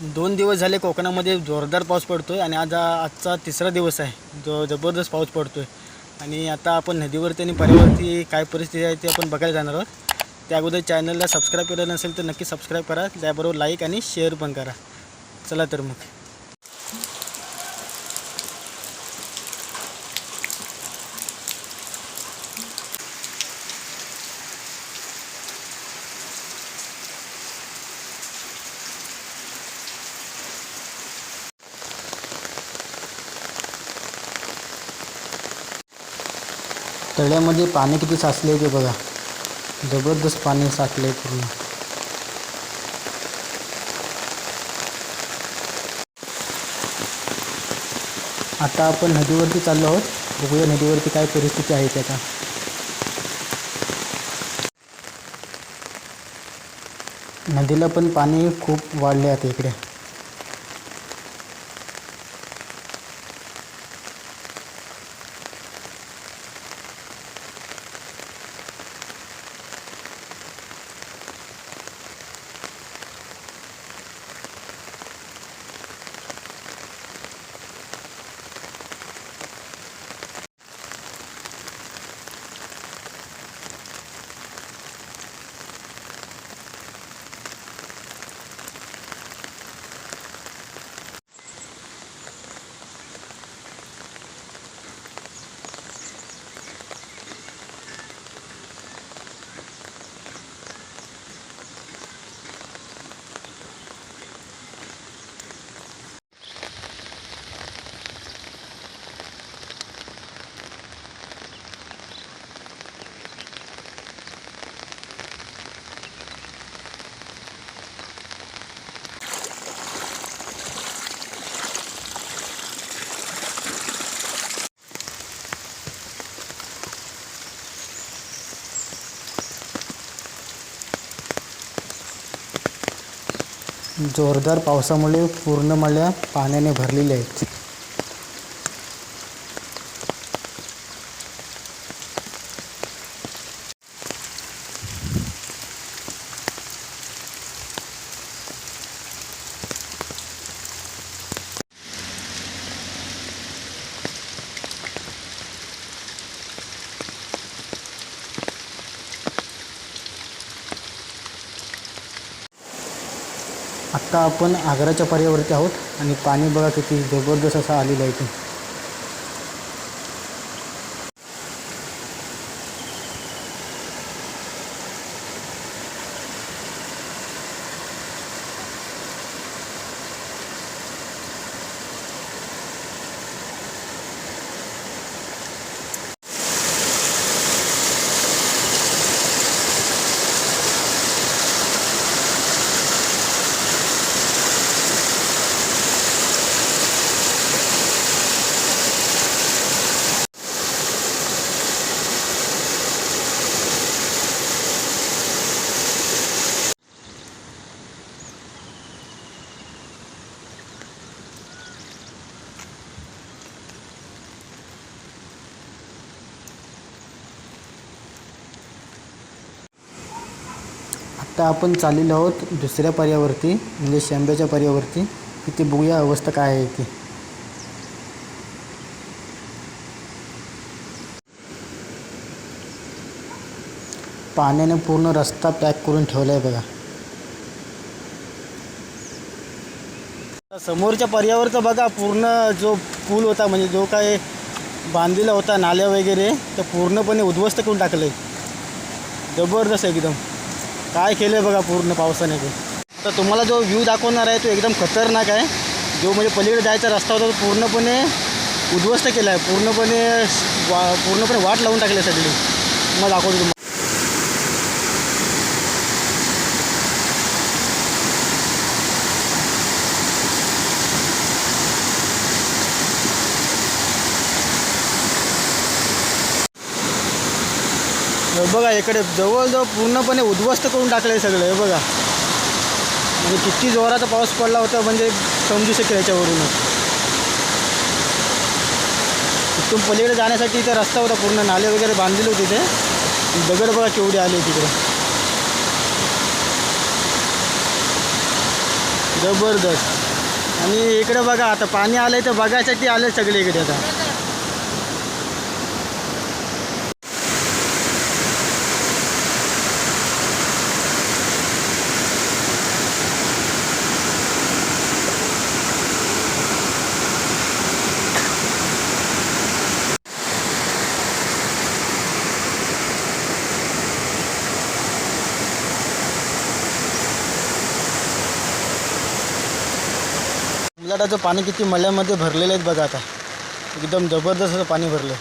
दोन दिवस झाले कोकणामध्ये जोरदार पाऊस पडतो आहे आणि आज आजचा तिसरा दिवस आहे. जो जबरदस्त पाऊस पडतो आहे आणि आता आपण नदीवरती आणि पर्यावरती काय परिस्थिती आहे ती आपण बघायला जाणार आहोत. त्या अगोदर चॅनलला सबस्क्राईब केलं नसेल तर नक्की सबस्क्राईब करा. त्याबरोबर लाईक आणि शेअर पण करा. चला तर मग. तळ्यामध्ये पाणी किती साचले ते बघा. जबरदस्त पाणी साचले पूर्ण. आता आपण नदीवरती चाललो आहोत. बघूया नदीवरती काय परिस्थिती आहे त्याचा. नदीला पण पाणी खूप वाढले आहे इकडे. जोरदार पावसामुळे पूर्ण मळ्या पाण्याने भरलेल्या आहेत. आत्ता आपण आग्राच्या पर्यावरती आहोत आणि पाणी बघा किती जबरदस्त असं आलेलं आहे ते आता आपण चाललेलो आहोत दुसऱ्या पर्यावरती म्हणजे शेंब्याच्या पर्यावरती इथे बघूया अवस्था काय आहे ती पाण्याने पूर्ण रस्ता पॅक करून ठेवला आहे बघा. समोरच्या पर्यावरचं बघा पूर्ण जो पूल होता म्हणजे जो काय बांधलेला होता नाल्या वगैरे तर पूर्णपणे उद्ध्वस्त करून टाकलं आहे जबरदस्त एकदम. काय केलं आहे बघा पूर्ण पावसाने ते. तर तुम्हाला जो व्ह्यू दाखवणार आहे तो एकदम खतरनाक आहे. जो म्हणजे पलीकडे जायचा रस्ता होता तो पूर्णपणे उद्ध्वस्त केला आहे पूर्णपणे वा पूर्णपणे वाट लावून टाकली आहे सगळी. मग दाखवतो तुम्हाला. बघा इकडे जवळजवळ पूर्णपणे उद्ध्वस्त करून टाकलं आहे सगळं हे बघा. म्हणजे किती जोराचा पाऊस पडला होता म्हणजे समजू शकेल याच्यावरूनच इथून पलीकडे जाण्यासाठी इथे रस्ता होता पूर्ण नाले वगैरे बांधलेले होते ते दगड बघा केवढे आले तिकडे. जबरदस्त. आणि इकडे बघा आता पाणी आलंय तर बघायसाठी आलं सगळे इकडे आता. उलाटाचं पाणी किती मल्यामध्ये भरलेलं आहेत बघा आता. एकदम जबरदस्त असं पाणी भरलं